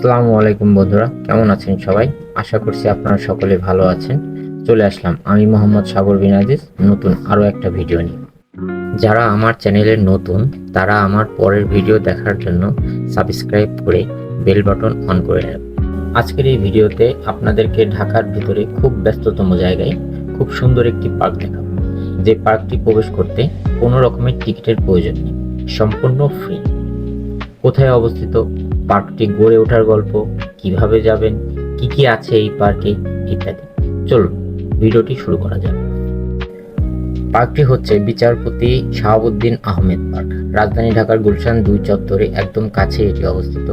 আসসালামু আলাইকুম বন্ধুরা, কেমন আছেন সবাই? আশা করছি আপনারা সকলে ভালো আছেন। চলে আসলাম আমি মোহাম্মদ সাগর বিন আজিজ, নতুন আরও একটা ভিডিও নিয়ে। যারা আমার চ্যানেলে নতুন, তারা আমার পরের ভিডিও দেখার জন্য সাবস্ক্রাইব করে বেল বাটন অন করে রাখবেন আজকের এই ভিডিওতে আপনাদেরকে ঢাকার ভিতরে খুব ব্যস্ততম জায়গায় খুব সুন্দর একটি পার্ক দেখাবো। যে পার্কটি প্রবেশ করতে কোনো রকমের টিকিটের প্রয়োজন নেই, সম্পূর্ণ ফ্রি। কোথায় অবস্থিত পার্কটি গড়ে ওঠার গল্প, কীভাবে যাবেন, কি কি আছে এই পার্কে ইত্যাদি। চলুন, ভিডিওটি শুরু করা যাক। পার্কটি হচ্ছে বিচারপতি শাহাবুদ্দিন আহমেদ পার্ক। রাজধানী ঢাকার গুলশান দুই চত্বরে একদম কাছে এটি অবস্থিত।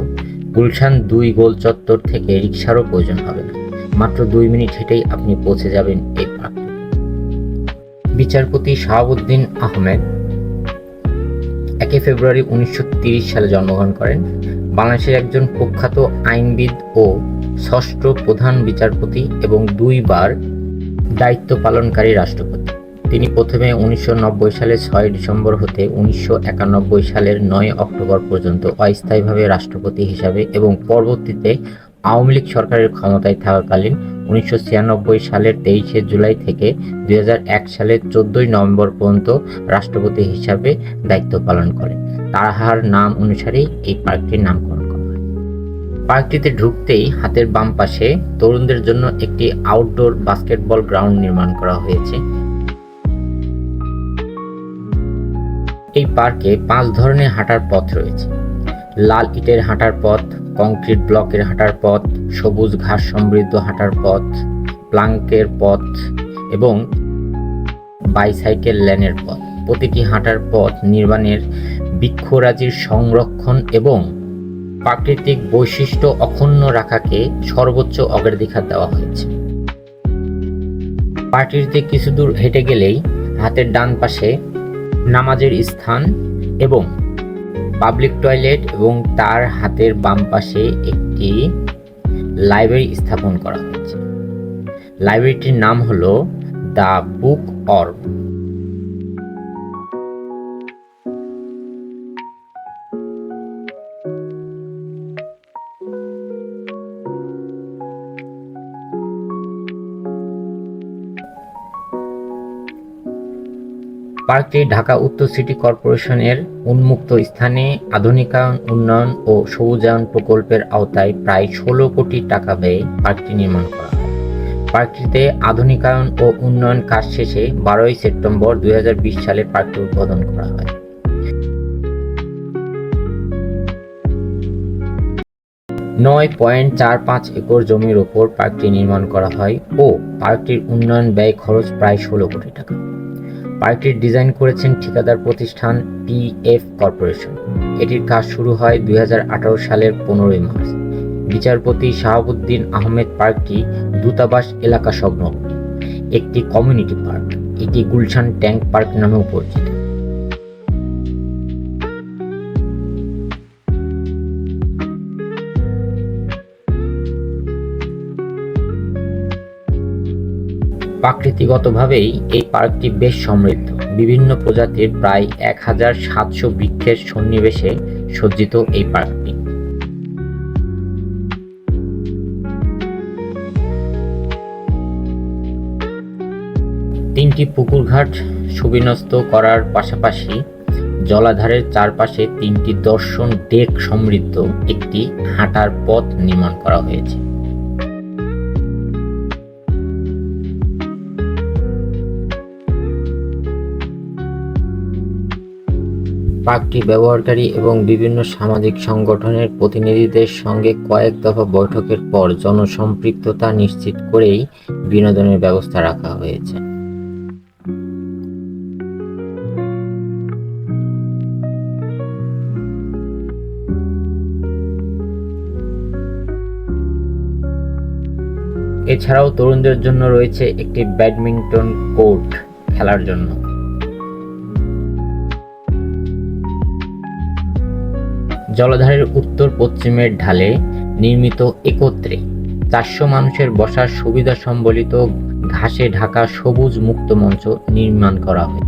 গুলশান দুই গোল চত্বর থেকে রিক্সারও প্রয়োজন হবে না। মাত্র দুই মিনিট হেঁটেই আপনি পৌঁছে যাবেন এই পার্কটি বিচারপতি শাহাবুদ্দিন আহমেদ একই ফেব্রুয়ারি উনিশশো সালে জন্মগ্রহণ করেন। বাংলাদেশের একজন প্রখ্যাত আইনবিদ ও ষষ্ঠ প্রধান বিচারপতি এবং দুইবার দায়িত্ব পালনকারী রাষ্ট্রপতি। তিনি প্রথমে উনিশশো নব্বই সালের ছয় ডিসেম্বর হতে উনিশশো একানব্বই সালের নয় অক্টোবর পর্যন্ত অস্থায়ীভাবে রাষ্ট্রপতি হিসাবে এবং পরবর্তীতে আওয়ামী লীগ সরকারের ক্ষমতায় থাকাকালীন উনিশশো সালের তেইশে জুলাই থেকে দুই হাজার এক সালের চোদ্দই নভেম্বর পর্যন্ত রাষ্ট্রপতি হিসাবে দায়িত্ব পালন করেন তাহার নাম অনুসারেই এই পার্কটির নামকরণ করা হয়। পার্কটিতে ঢুকতেই হাতের বাম পাশে তরুণদের জন্য একটি আউটডোর বাস্কেটবল গ্রাউন্ড নির্মাণ করা হয়েছে। এই পার্কে পাঁচ ধরনের হাঁটার পথ রয়েছে। লাল ইটের হাঁটার পথ, কংক্রিট ব্লকের হাঁটার পথ, সবুজ ঘাস সমৃদ্ধ হাঁটার পথ, প্লাঙ্কের পথ এবং বাইসাইকেল লেনের পথ। প্রতিটি হাঁটার পথ নির্মাণের বৃক্ষরাজির সংরক্ষণ এবং প্রাকৃতিক বৈশিষ্ট্য অক্ষুণ্ণ রাখাকে সর্বোচ্চ অগ্রাধিকার দেওয়া হয়েছে। পার্টিতে কিছু দূর হেঁটে গেলেই হাতের ডান পাশে নামাজের স্থান এবং পাবলিক টয়লেট এবং তার হাতের বাম পাশে একটি লাইব্রেরি স্থাপন করা হয়েছে। লাইব্রেরিটির নাম হলো দ্য বুক অর্ব পার্কটি ঢাকা উত্তর সিটি কর্পোরেশনের উন্মুক্ত স্থানে আধুনিকায়ন, উন্নয়ন ও সবুজায়ন প্রকল্পের আওতায় প্রায় ষোলো কোটি টাকা ব্যয়ে পার্কটি নির্মাণ করা হয়। পার্কটিতে আধুনিকায়ন ও উন্নয়ন কাজ শেষে বারোই সেপ্টেম্বর দুই সালে পার্কটি উদ্বোধন করা হয়। নয় পয়েন্ট চার পাঁচ একর জমির ওপর পার্কটি নির্মাণ করা হয় ও পার্কটির উন্নয়ন ব্যয় খরচ প্রায় ষোলো কোটি টাকা। পার্কটির ডিজাইন করেছেন ঠিকাদার প্রতিষ্ঠান পিএফ কর্পোরেশন। এটির কাজ শুরু হয় দুই হাজার আঠারো সালের পনেরোই মার্চ। বিচারপতি শাহাবুদ্দিন আহমেদ পার্কটি দূতাবাস এলাকা সংলগ্ন। একটি কমিউনিটি পার্ক এটি গুলশান ট্যাঙ্ক পার্ক নামেও পরিচিত। প্রাকৃতিগতভাবেই এই পার্কটি বেশ সমৃদ্ধ। বিভিন্ন প্রজাতির প্রায় এক হাজার সাতশো বৃক্ষের সন্নিবেশে সজ্জিত এই পার্কটি। তিনটি পুকুরঘাট সুবিন্যস্ত করার পাশাপাশি জলাধারের চারপাশে তিনটি দর্শন ডেক সমৃদ্ধ একটি হাঁটার পথ নির্মাণ করা হয়েছে। পার্কটি ব্যবহারকারী এবং বিভিন্ন সামাজিক সংগঠনের প্রতিনিধিদের সঙ্গে কয়েক দফা বৈঠকের পর জনসম্পৃক্ততা নিশ্চিত করেই বিনোদনের ব্যবস্থা রাখা হয়েছে। এছাড়াও তরুণদের জন্য রয়েছে একটি ব্যাডমিন্টন কোর্ট খেলার জন্য। জলাধারের উত্তর পশ্চিমের ঢালে নির্মিত একত্রে চারশো মানুষের বসার সুবিধা সম্বলিত ঘাসে ঢাকা সবুজ মুক্ত মঞ্চ নির্মাণ করা হয়।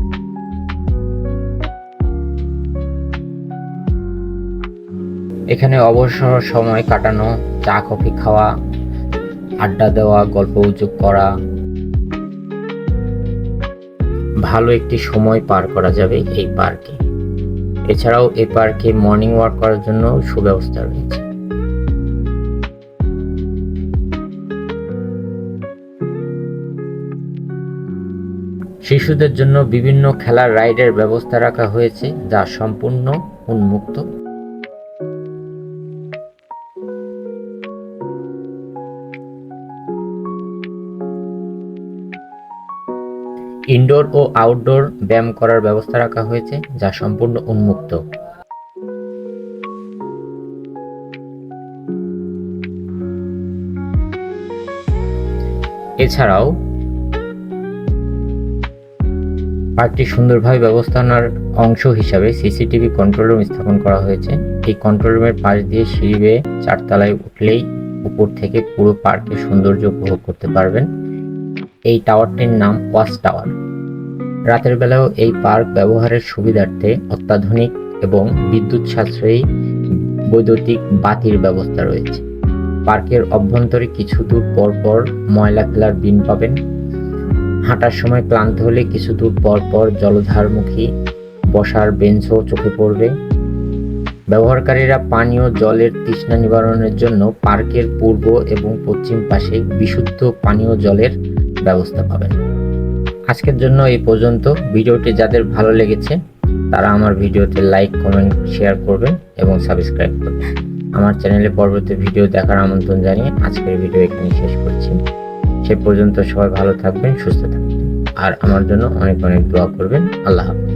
এখানে অবসর সময় কাটানো, চা, কফি খাওয়া, আড্ডা দেওয়া, গল্প গুজব করা। ভালো একটি সময় পার করা যাবে এই পার্কে। এছাড়াও এই পার্কে মর্নিং ওয়াক করার জন্য সুব্যবস্থা রয়েছে। শিশুদের জন্য বিভিন্ন খেলার রাইডের ব্যবস্থা রাখা হয়েছে, যা সম্পূর্ণ উন্মুক্ত। ইনডোর ও আউটডোর ব্যায়াম করার ব্যবস্থা রাখা হয়েছে, যা সম্পূর্ণ উন্মুক্ত। এছাড়াও, পার্কটি সুন্দরভাবে ব্যবস্থাপনার অংশ হিসাবে সিসিটিভি কন্ট্রোল রুম স্থাপন করা হয়েছে। এই কন্ট্রোল রুমের পাশ দিয়ে সিঁড়ি বেয়ে চারতলায় উঠলেই উপর থেকে পুরো পার্কের সৌন্দর্য উপভোগ করতে পারবেন। এই টাওয়ারটির নাম ওয়াচ টাওয়ার। রাতের বেলাও এই পার্ক ব্যবহারের সুবিধার্থে অত্যাধুনিক এবং বিদ্যুৎ সাশ্রয়ী বৈদ্যুতিক বাতির ব্যবস্থা রয়েছে। পার্কের অভ্যন্তরে কিছু দূর পর পর ময়লা ফেলার বিন পাবেন। হাঁটার সময় ক্লান্ত হলে কিছু দূর পর পর জলধারমুখী বসার বেঞ্চও চোখে পড়বে। ব্যবহারকারীরা পানীয় জলের তৃষ্ণা নিবারণের জন্য পার্কের পূর্ব এবং পশ্চিম পাশে বিশুদ্ধ পানীয় জলের ব্যবস্থা পাবেন। আজকের জন্য এই পর্যন্ত। ভিডিওটি যাদের ভালো লেগেছে, তারা আমার ভিডিওতে লাইক কমেন্ট শেয়ার করবেন এবং সাবস্ক্রাইব করবেন। আমার চ্যানেলে পরবর্তী ভিডিও দেখার আমন্ত্রণ জানিয়ে আজকের ভিডিও এখানে শেষ করছি। সে পর্যন্ত সবাই ভালো থাকবেন, সুস্থ থাকবেন। আর আমার জন্য অনেক অনেক দোয়া করবেন। আল্লাহ হাফেজ।